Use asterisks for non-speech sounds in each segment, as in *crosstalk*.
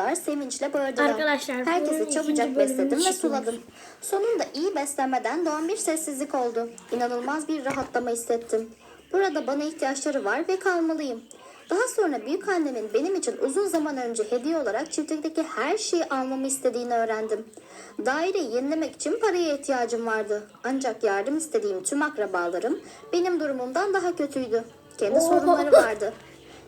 Tavşanlar sevinçle bağırdılar. Arkadaşlar, Herkesi çabucak besledim ve suladım. Sonunda iyi beslenmeden doğan bir sessizlik oldu. İnanılmaz bir rahatlama hissettim. Burada bana ihtiyaçları var ve kalmalıyım. Daha sonra büyük annemin benim için uzun zaman önce hediye olarak çiftlikteki her şeyi almamı istediğini öğrendim. Daireyi yenilemek için paraya ihtiyacım vardı. Ancak yardım istediğim tüm akrabalarım benim durumumdan daha kötüydü. Kendi Oho. sorunları vardı.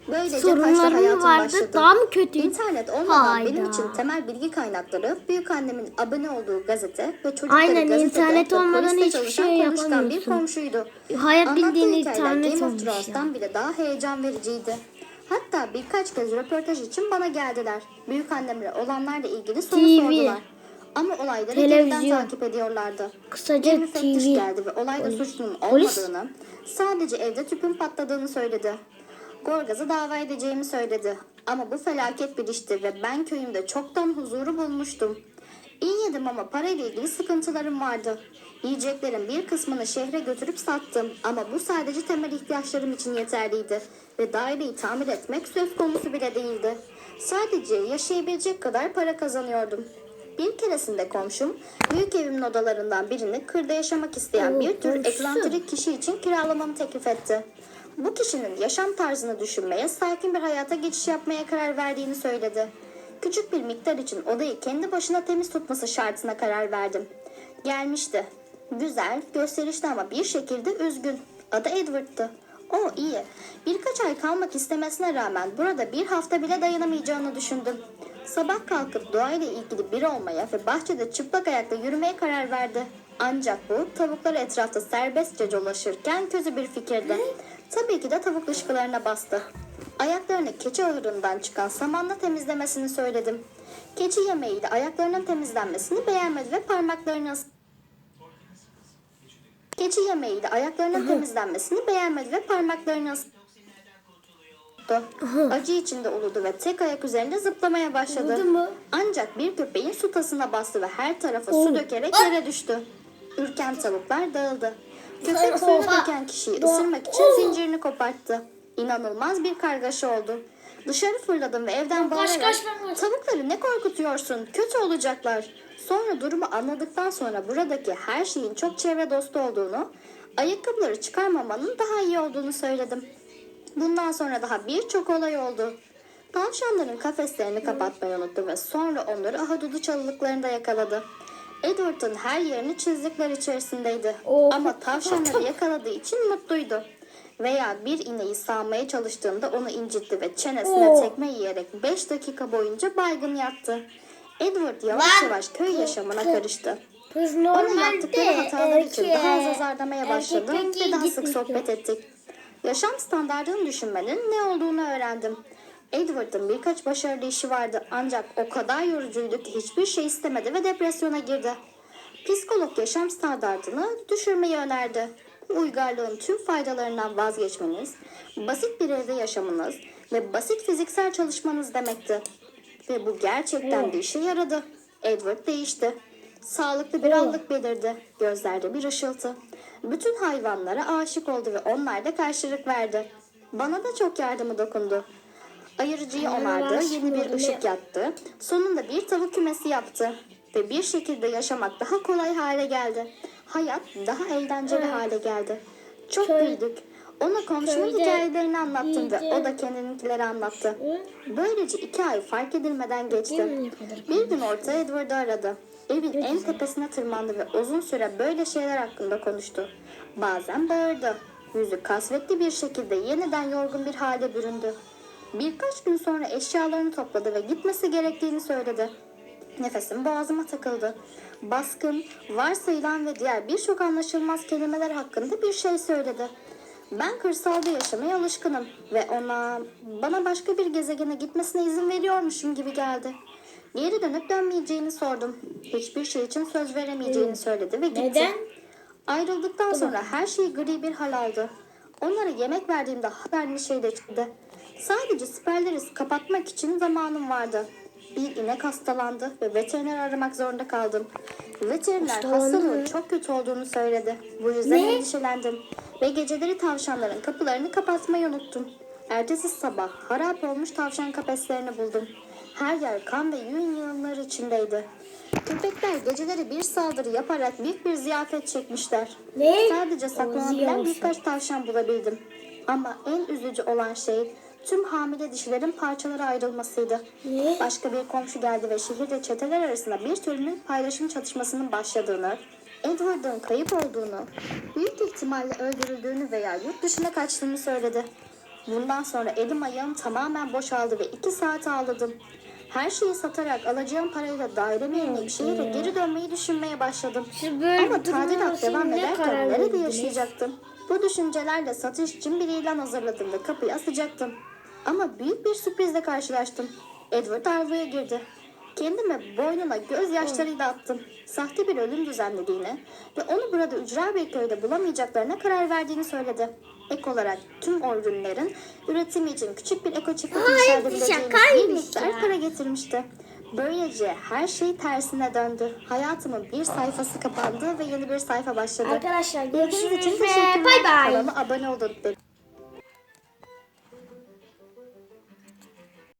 Böylece taşla Sorunları hayatım mı vardı? Daha mı kötü? İnternet olmadan Hayda. benim için temel bilgi kaynakları büyük annemin abone olduğu gazete ve çocukları Aynen, gazetede internet olmadan hiçbir şey konuşkan bir yapamıyorsun. komşuydu. Hayat Anlattığı bildiğin internet Game of Thrones'tan bile daha heyecan vericiydi. Hatta birkaç kez röportaj için bana geldiler. Büyük annemle olanlarla ilgili soru TV. sordular. Ama olayları Televizyon. geriden takip ediyorlardı. Kısaca Bir müfettiş TV. geldi ve olayda suçlunun Polis. olmadığını, sadece evde tüpün patladığını söyledi. Gorgaz'ı dava edeceğimi söyledi. Ama bu felaket bir işti ve ben köyümde çoktan huzuru bulmuştum. İyi yedim ama parayla ilgili sıkıntılarım vardı. Yiyeceklerin bir kısmını şehre götürüp sattım ama bu sadece temel ihtiyaçlarım için yeterliydi ve daireyi tamir etmek söz konusu bile değildi. Sadece yaşayabilecek kadar para kazanıyordum. Bir keresinde komşum büyük evimin odalarından birini kırda yaşamak isteyen bir tür komşu. egzantrik kişi için kiralamamı teklif etti. Bu kişinin yaşam tarzını düşünmeye, sakin bir hayata geçiş yapmaya karar verdiğini söyledi. Küçük bir miktar için odayı kendi başına temiz tutması şartına karar verdim. Gelmişti. Güzel, gösterişli ama bir şekilde üzgün. Adı Edward'tı. O iyi. Birkaç ay kalmak istemesine rağmen burada bir hafta bile dayanamayacağını düşündüm. Sabah kalkıp doğayla ilgili biri olmaya ve bahçede çıplak ayakla yürümeye karar verdi. Ancak bu tavuklar etrafta serbestçe dolaşırken kötü bir fikirdi. Tabii ki de tavuk dışkılarına bastı. Ayaklarını keçi ahırından çıkan samanla temizlemesini söyledim. Keçi yemeğiyle ayaklarının temizlenmesini beğenmedi ve parmaklarını Keçi yemeğiyle ayaklarının temizlenmesini beğenmedi ve parmaklarını Acı içinde uludu ve tek ayak üzerinde zıplamaya başladı. Uludu mu? Ancak bir köpeğin su tasına bastı ve her tarafa su dökerek yere düştü. Ürken tavuklar dağıldı. Köpek döken kişiyi ısırmak için Oh. zincirini koparttı. İnanılmaz bir kargaşa oldu. Dışarı fırladım ve evden bağırarak tavukları ne korkutuyorsun kötü olacaklar. Sonra durumu anladıktan sonra buradaki her şeyin çok çevre dostu olduğunu, ayakkabıları çıkarmamanın daha iyi olduğunu söyledim. Bundan sonra daha birçok olay oldu. Tavşanların kafeslerini kapatmayı unuttu ve sonra onları ahududu çalılıklarında yakaladı. Edward'ın her yerini çizikler içerisindeydi. Oh. Ama tavşanları *laughs* yakaladığı için mutluydu. Veya bir ineği sağmaya çalıştığında onu incitti ve çenesine Oh. tekme yiyerek 5 dakika boyunca baygın yattı. Edward yavaş yavaş köy yaşamına karıştı. Kız Onun normalde yaptıkları hatalar için daha az azarlamaya başladım ve daha sık sohbet ettik. Yaşam standartını düşünmenin ne olduğunu öğrendim. Edward'ın birkaç başarılı işi vardı ancak o kadar yorucuydu ki hiçbir şey istemedi ve depresyona girdi. Psikolog yaşam standartını düşürmeyi önerdi. Uygarlığın tüm faydalarından vazgeçmeniz, basit bir evde yaşamınız ve basit fiziksel çalışmanız demekti. Ve bu gerçekten bir işe yaradı. Edward değişti. Sağlıklı bir allık belirdi. Gözlerde bir ışıltı. Bütün hayvanlara aşık oldu ve onlarla karşılık verdi. Bana da çok yardımı dokundu. Ayırıcıyı onardı, yeni bir ışık yattı. Sonunda bir tavuk kümesi yaptı. Ve bir şekilde yaşamak daha kolay hale geldi. Hayat daha eğlenceli hale geldi. Çok Köy- büyüdük. Ona komşunun köyde hikayelerini anlattım ve o da kendininkileri anlattı. Böylece iki ay fark edilmeden geçti. Bir gün orta Edward'ı aradı. Evin en tepesine tırmandı ve uzun süre böyle şeyler hakkında konuştu. Bazen bağırdı. Yüzü kasvetli bir şekilde yeniden yorgun bir hale büründü. Birkaç gün sonra eşyalarını topladı ve gitmesi gerektiğini söyledi. Nefesim boğazıma takıldı. Baskın, varsayılan ve diğer birçok anlaşılmaz kelimeler hakkında bir şey söyledi. Ben kırsalda yaşamaya alışkınım ve ona bana başka bir gezegene gitmesine izin veriyormuşum gibi geldi. Geri dönüp dönmeyeceğini sordum. Hiçbir şey için söz veremeyeceğini söyledi ve gitti. Neden? Ayrıldıktan sonra her şey gri bir hal aldı. Onlara yemek verdiğimde haberli şey de çıktı. Sadece siperleri kapatmak için zamanım vardı. Bir inek hastalandı ve veteriner aramak zorunda kaldım. Veteriner hastalığın çok kötü olduğunu söyledi. Bu yüzden Ne? endişelendim. Ve geceleri tavşanların kapılarını kapatmayı unuttum. Ertesi sabah harap olmuş tavşan kafeslerini buldum. Her yer kan ve yün yığınları içindeydi. Köpekler geceleri bir saldırı yaparak büyük bir ziyafet çekmişler. Ne? Sadece saklanabilen birkaç tavşan bulabildim. Ama en üzücü olan şey tüm hamile dişilerin parçalara ayrılmasıydı. Ne? Başka bir komşu geldi ve şehirde çeteler arasında bir türlü paylaşım çatışmasının başladığını, Edward'ın kayıp olduğunu, büyük ihtimalle öldürüldüğünü veya yurt dışına kaçtığını söyledi. Bundan sonra elim ayağım tamamen boşaldı ve iki saat ağladım. Her şeyi satarak alacağım parayla dairemi yenileyip şehre geri dönmeyi düşünmeye başladım. Ama tadilat devam ederken nerede yaşayacaktım? Bu düşüncelerle satış için bir ilan hazırladım ve kapıyı asacaktım. Ama büyük bir sürprizle karşılaştım. Edward arzuya girdi. Kendime boynuna gözyaşlarıyla attım. Sahte bir ölüm düzenlediğini ve onu burada ücra bir köyde bulamayacaklarına karar verdiğini söyledi. Ek olarak tüm o ürünlerin üretimi için küçük bir eko çiftlik inşa bir edebileceğimiz bir miktar para getirmişti. Böylece her şey tersine döndü. Hayatımın bir sayfası kapandı ve yeni bir sayfa başladı. Arkadaşlar İlginiz için görüşürüz ve teşekkürler. bay bay. Kanala abone olun.